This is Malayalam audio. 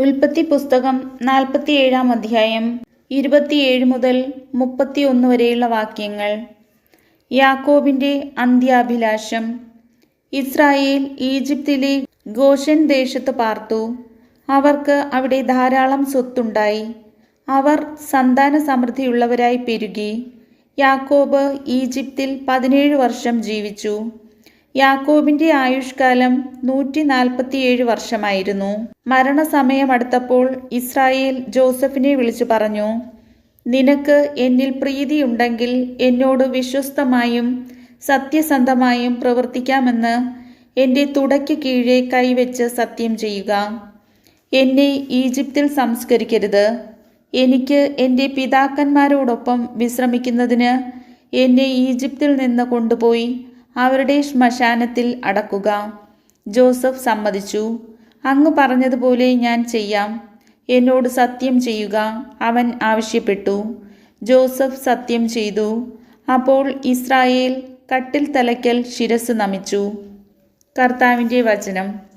ഉൽപ്പത്തി പുസ്തകം നാൽപ്പത്തിയേഴാം അധ്യായം ഇരുപത്തിയേഴ് മുതൽ മുപ്പത്തിയൊന്ന് വരെയുള്ള വാക്യങ്ങൾ. യാക്കോബിന്റെ അന്ത്യാഭിലാഷം. ഇസ്രായേൽ ഈജിപ്തിലെ ഗോഷൻ ദേശത്ത് പാർത്തു. അവർക്ക് അവിടെ ധാരാളം സ്വത്തുണ്ടായി. അവർ സന്താന സമൃദ്ധിയുള്ളവരായി പെരുകി. യാക്കോബ് ഈജിപ്തിൽ പതിനേഴ് വർഷം ജീവിച്ചു. യാക്കോബിന്റെ ആയുഷ്കാലം നൂറ്റി നാൽപ്പത്തിയേഴ് വർഷമായിരുന്നു. മരണസമയമടുത്തപ്പോൾ ഇസ്രായേൽ ജോസഫിനെ വിളിച്ചു പറഞ്ഞു നിനക്ക് എന്നിൽ പ്രീതിയുണ്ടെങ്കിൽ എന്നോട് വിശ്വസ്തമായും സത്യസന്ധമായും പ്രവർത്തിക്കാമെന്ന് എന്റെ തുടയ്ക്ക് കീഴെ കൈവച്ച് സത്യം ചെയ്യുക. എന്നെ ഈജിപ്തിൽ സംസ്കരിക്കരുത്. എനിക്ക് എന്റെ പിതാക്കന്മാരോടൊപ്പം വിശ്രമിക്കുന്നതിന് എന്നെ ഈജിപ്തിൽ നിന്ന് കൊണ്ടുപോയി അവരുടെ ശ്മശാനത്തിൽ അടക്കുക. ജോസഫ് സമ്മതിച്ചു. അങ്ങ് പറഞ്ഞതുപോലെ ഞാൻ ചെയ്യാം. എന്നോട് സത്യം ചെയ്യുക. അവൻ ആവശ്യപ്പെട്ടു. ജോസഫ് സത്യം ചെയ്തു. അപ്പോൾ ഇസ്രായേൽ കട്ടിൽ തലയ്ക്കൽ ശിരസ് നമിച്ചു. കർത്താവിന്റെ വചനം.